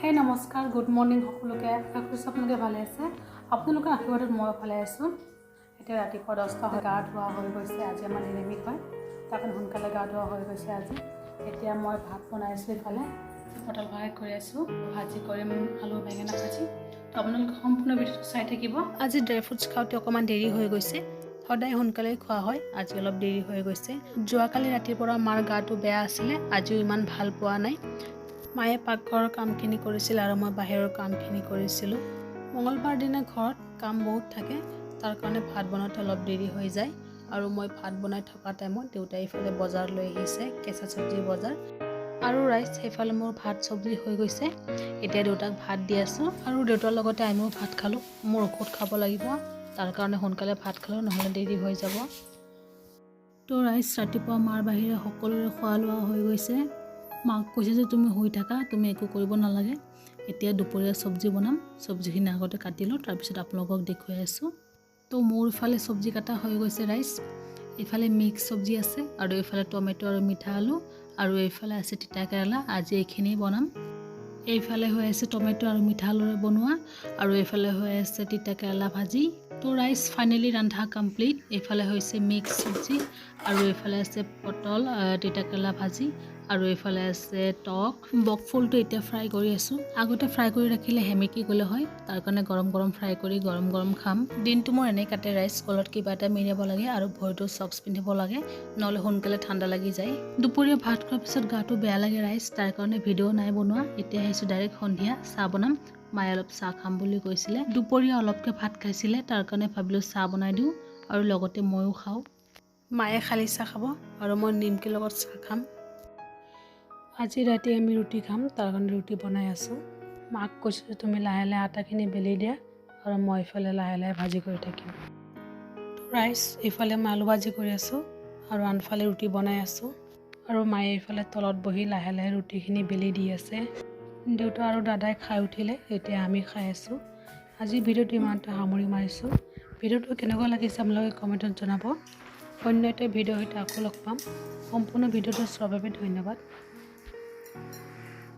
হেই নমস্কাৰ, good morning সকলোকে। আশা কৰিছোঁ আপোনালোকে ভালে আছে। আপোনালোকৰ আশীৰ্বাদত মই ভালে আছোঁ। এতিয়া ৰাতিপুৱা দহটা হয় গা ধোৱা হৈ গৈছে, আজি আমাৰ নিৰামিষ হয়। তাৰ সোনকালে গা ধোৱা হৈ গৈছে আজি। এতিয়া মই ভাত বনাইছোঁ ইফালে পটল ফ্ৰাই কৰি আছোঁ, ভাজি কৰিম আলু, বেঙেনা ভাজি। তো আপোনালোকে সম্পূৰ্ণ ভিডিঅ'টো চাই থাকিব। আজি ড্ৰাই ফ্ৰুটছ খাওঁতে অকণমান দেৰি হৈ গৈছে। সদায় সোনকালেই খোৱা হয়, আজি অলপ দেৰি হৈ গৈছে। যোৱাকালি ৰাতিৰ পৰা মাৰ গাটো বেয়া আছিলে, আজিও ইমান ভালো পোৱা নাই। মায়ে পাকঘৰৰ কামখিনি কৰিছিল আৰু মই বাহিৰৰ কামখিনি কৰিছিলোঁ। মঙলবাৰ দিনা ঘৰত কাম বহুত থাকে তাৰ কাৰণে ভাত বনাওঁতে অলপ দেৰি হৈ যায় আৰু মই ভাত বনাই থকা টাইমত দেউতাই ইফালে বজাৰ লৈ আহিছে কেঁচা চব্জিৰ বজাৰ। আৰু ৰাইচ সেইফালে মোৰ ভাত চব্জি হৈ গৈছে। এতিয়া দেউতাক ভাত দি আছোঁ আৰু দেউতাৰ লগতে আমিও ভাত খালোঁ। মোৰ ঔষধ খাব লাগিব তাৰ কাৰণে সোনকালে ভাত খালোঁ নহ'লে দেৰি হৈ যাব। তো ৰাইচ ৰাতিপুৱা মাৰ বাহিৰে সকলোৰে খোৱা লোৱা হৈ গৈছে। মাক কৈছে যে তুমি শুই থাকা তুমি একো কৰিব নালাগে। এতিয়া দুপৰীয়া চব্জি বনাম চব্জিখিনি আগতে কাটিলোঁ তাৰপিছত আপোনালোকক দেখুৱাই আছোঁ। তো মোৰ ইফালে চব্জি কটা হৈ গৈছে ৰাইচ। এইফালে মিক্স চব্জি আছে আৰু এইফালে টমেটো আৰু মিঠা আলু আৰু এইফালে আছে তিতা কেৰেলা আজি এইখিনি বনাম। এইফালে হৈ আছে টমেটো আৰু মিঠা আলুৰে বনোৱা আৰু এইফালে হৈ আছে তিতা কেৰেলা ভাজি। তো ৰাইচ ফাইনেলি ৰন্ধা কমপ্লিট। এইফালে হৈছে মিক্স চব্জি আৰু এইফালে আছে পটল আহ, তিতা কেৰেলা ভাজি আৰু এইফালে আছে টক। বক ফুলটো এতিয়া ফ্ৰাই কৰি আছোঁ। আগতে ফ্ৰাই কৰি ৰাখিলে সেমেকি গ'লে হয়। তাৰ কাৰণে গৰম গৰম ফ্ৰাই কৰি গৰম গৰম খাম। দিনটো মোৰ এনেই কাটে ৰাইচ গলত কিবা এটা মিৰাব লাগে আৰু ভৰিটো চক্স পিন্ধিব লাগে। নহ'লে সোনকালে ঠাণ্ডা লাগি যায়। দুপৰীয়া ভাত খোৱাৰ পিছত গাটো বেয়া লাগে ৰাইচ তাৰ কাৰণে ভিডিঅ' নাই বনোৱা। এতিয়া আহিছোঁ ডাইৰেক্ট সন্ধিয়া চাহ বনাম। মায়ে অলপ চাহ খাম বুলি কৈছিলে। দুপৰীয়া অলপকৈ ভাত খাইছিলে তাৰ কাৰণে ভাবিলোঁ চাহ বনাই দিওঁ আৰু লগতে ময়ো খাওঁ। মায়ে খালী চাহ খাব আৰু মই নিমকিৰ লগত চাহ খাম। আজি ৰাতি আমি ৰুটি খাম, তাৰ কাৰণে ৰুটি বনাই আছোঁ। মাক কৈছোঁ যে তুমি লাহে লাহে আটাখিনি বেলি দিয়া আৰু মই ইফালে লাহে লাহে ভাজি কৰি থাকিম। ৰাইচ ইফালে মই আলু ভাজি কৰি আছোঁ আৰু আনফালে ৰুটি বনাই আছোঁ আৰু মায়ে ইফালে তলত বহি লাহে লাহে ৰুটিখিনি বেলি দি আছে। দেউতা আৰু দাদাই খাই উঠিলে, এতিয়া আমি খাই আছোঁ। আজি ভিডিঅ'টো ইমানতে সামৰি মাৰিছোঁ। ভিডিঅ'টো কেনেকুৱা লাগিছে আপোনালোকে কমেণ্টত জনাব। অন্য এটা ভিডিঅ'ৰ সৈতে আকৌ লগ পাম। সম্পূৰ্ণ ভিডিঅ'টো চোৱাৰ বাবে ধন্যবাদ। Thank you.